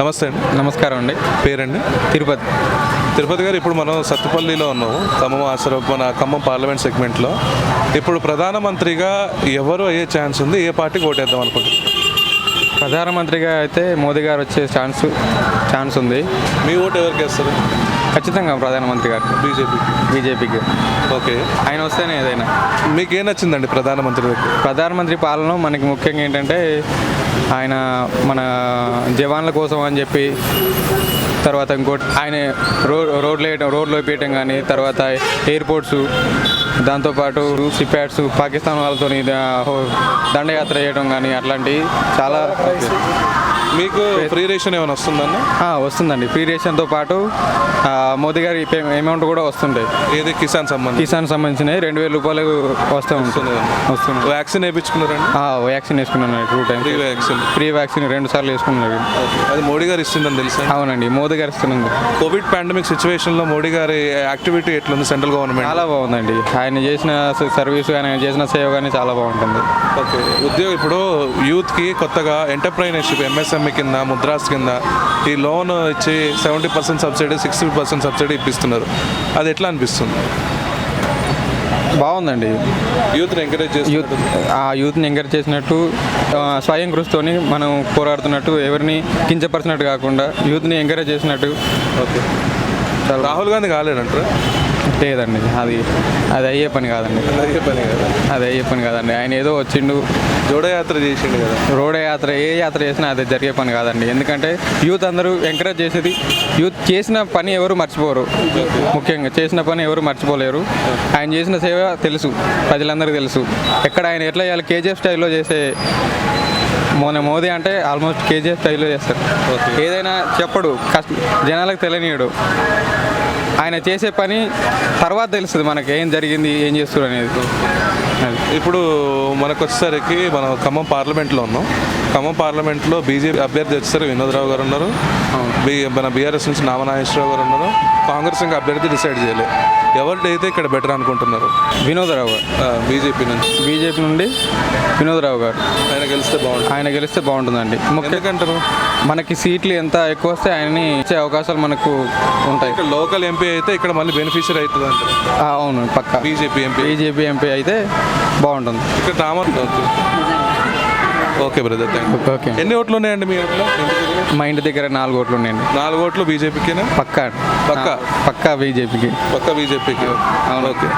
నమస్తే అండి. నమస్కారం అండి. పేరండి? తిరుపతి. తిరుపతి గారు ఇప్పుడు మనం సత్తుపల్లిలో ఉన్నాము ఖమ్మం ఆసర మన ఖమ్మం పార్లమెంట్ సెగ్మెంట్లో. ఇప్పుడు ప్రధానమంత్రిగా ఎవరు అయ్యే ఛాన్స్ ఉంది? ఏ పార్టీకి ఓటేద్దాం అనుకుంటున్నారు? ప్రధానమంత్రిగా అయితే మోదీ గారు వచ్చే ఛాన్స్ ఛాన్స్ ఉంది. మీ ఓటు ఎవరికి వేస్తారు? ఖచ్చితంగా ప్రధానమంత్రి గారు బీజేపీకి. బీజేపీకి. ఓకే. ఆయన వస్తేనే ఏదైనా. మీకు ఏం నచ్చిందండి ప్రధానమంత్రి ప్రధానమంత్రి పాలన మనకి ముఖ్యంగా ఏంటంటే ఆయన మన జవాన్ల కోసం అని చెప్పి తర్వాత ఇంకోటి ఆయన రోడ్ రోడ్లు వేయటం రోడ్లు వేయటం కానీ తర్వాత ఎయిర్పోర్ట్స్ దాంతోపాటు సిప్యాడ్స్ పాకిస్తాన్ వాళ్ళతో దండయాత్ర చేయడం కానీ అట్లాంటివి చాలా మీకు ఫ్రీ రేషన్ ఏమైనా వస్తుందండి. వస్తుందండి ఫ్రీ రేషన్తో పాటు మోదీ గారి అమౌంట్ కూడా వస్తుంటాయి ఏది? కిసాన్ సంబంధించి? కిసాన్ సంబంధించినవి. రెండు వేల రూపాయలు వస్తూ ఉంటుంది వస్తుంది వ్యాక్సిన్ వేయించుకున్నారండి? వ్యాక్సిన్ వేసుకున్నాను two times free vaccine free vaccine రెండు సార్లు వేసుకున్నారు అది మోడీ గారు ఇస్తుందని తెలుసా? అవునండి. మోదీ గారు ఇస్తున్నారు కోవిడ్ పాండమిక్ సిచ్యువేషన్లో మోడీ గారి యాక్టివిటీ ఎట్లుంది సెంట్రల్ గవర్నమెంట్? చాలా బాగుందండి. ఆయన చేసిన సర్వీస్ ఆయన చేసిన సేవ కానీ చాలా బాగుంటుంది. ఓకే. ఉద్యోగం ఇప్పుడు యూత్కి కొత్తగా ఎంటర్ప్రైనర్షిప్ ఎంఎస్ఎంఈ కింద ముద్రాస్ కింద ఈ లోన్ ఇచ్చి seventy percent subsidy sixty percent subsidy ఇప్పిస్తున్నారు. అది ఎట్లా అనిపిస్తుంది? బాగుందండి. యూత్ని ఎంకరేజ్ యూత్ చేస్తుంది ఆ యూత్ని ఎంకరేజ్ చేసినట్టు స్వయం కృషితోని మనం పోరాడుతున్నట్టు ఎవరిని కించపరిచినట్టు కాకుండా యూత్ని ఎంకరేజ్ చేసినట్టు. ఓకే. రాహుల్ గాంధీ కాలేడంటారా లేదండి. అది అది అయ్యే పని కాదండి. అదే పని కదా. అది అయ్యే పని కాదండి. ఆయన ఏదో వచ్చిండు. జోడయాత్ర చేసిండు కదా. రోడ్ యాత్ర ఏ యాత్ర చేసినా అది జరిగే పని కాదండి. ఎందుకంటే యూత్ అందరూ ఎంకరేజ్ చేసేది యూత్ చేసిన పని ఎవరు మర్చిపోరు. ముఖ్యంగా చేసిన పని ఎవరు మర్చిపోలేరు. ఆయన చేసిన సేవ తెలుసు ప్రజలందరికీ తెలుసు. ఎక్కడ ఆయన ఎట్లా చేయాలి కేజీఎఫ్ స్టైల్లో చేసే మొన్న మోదీ అంటే ఆల్మోస్ట్ కేజీఎఫ్ స్టైల్లో చేస్తారు. ఏదైనా చెప్పడు కష్ట జనాలకు తెలియనీయడు. ఆయన చేసే పని తర్వాత తెలుస్తుంది మనకి ఏం జరిగింది ఏం చేస్తారు అనేది. ఇప్పుడు మనకు వచ్చేసరికి మనం ఖమ్మం పార్లమెంట్లో ఉన్నాం. ఖమ్మం పార్లమెంట్లో బీజేపీ అభ్యర్థి వచ్చేసరికి వినోద్రావు గారు ఉన్నారు. బీ మన బీఆర్ఎస్ నుంచి నామనాగేశ్వరరావు గారు ఉన్నారు. కాంగ్రెస్ ఇంకా అభ్యర్థి డిసైడ్ చేయలేదు ఎవరిదైతే ఇక్కడ బెటర్ అనుకుంటున్నారు? వినోదరావు గారు. బీజేపీ నుంచి. బీజేపీ నుండి వినోదరావు గారు. ఆయన గెలిస్తే బాగుంటుంది. ఆయన గెలిస్తే బాగుంటుందండి. ముఖ్య ఎందుకంటారు? మనకి సీట్లు ఎంత ఎక్కువ వస్తే ఆయన్ని ఇచ్చే అవకాశాలు మనకు ఉంటాయి. ఇక్కడ లోకల్ ఎంపీ అయితే ఇక్కడ మళ్ళీ బెనిఫిషియర్ అవుతుంది అంటారు ఆ, అవును పక్క. BJP MP. బీజేపీ ఎంపీ అయితే బాగుంటుంది. ఇక్కడ Ramar okay brother thank you okay ఎన్ని ఓట్లు ఉన్నాయండి మీ ఇంట్లో? మా ఇంటి దగ్గర? నాలుగు ఓట్లు ఉన్నాయండి. నాలుగు ఓట్లు బీజేపీకేనా? పక్క. పక్కా? పక్క బీజేపీకి. పక్క బీజేపీకి. అవును. ఓకే.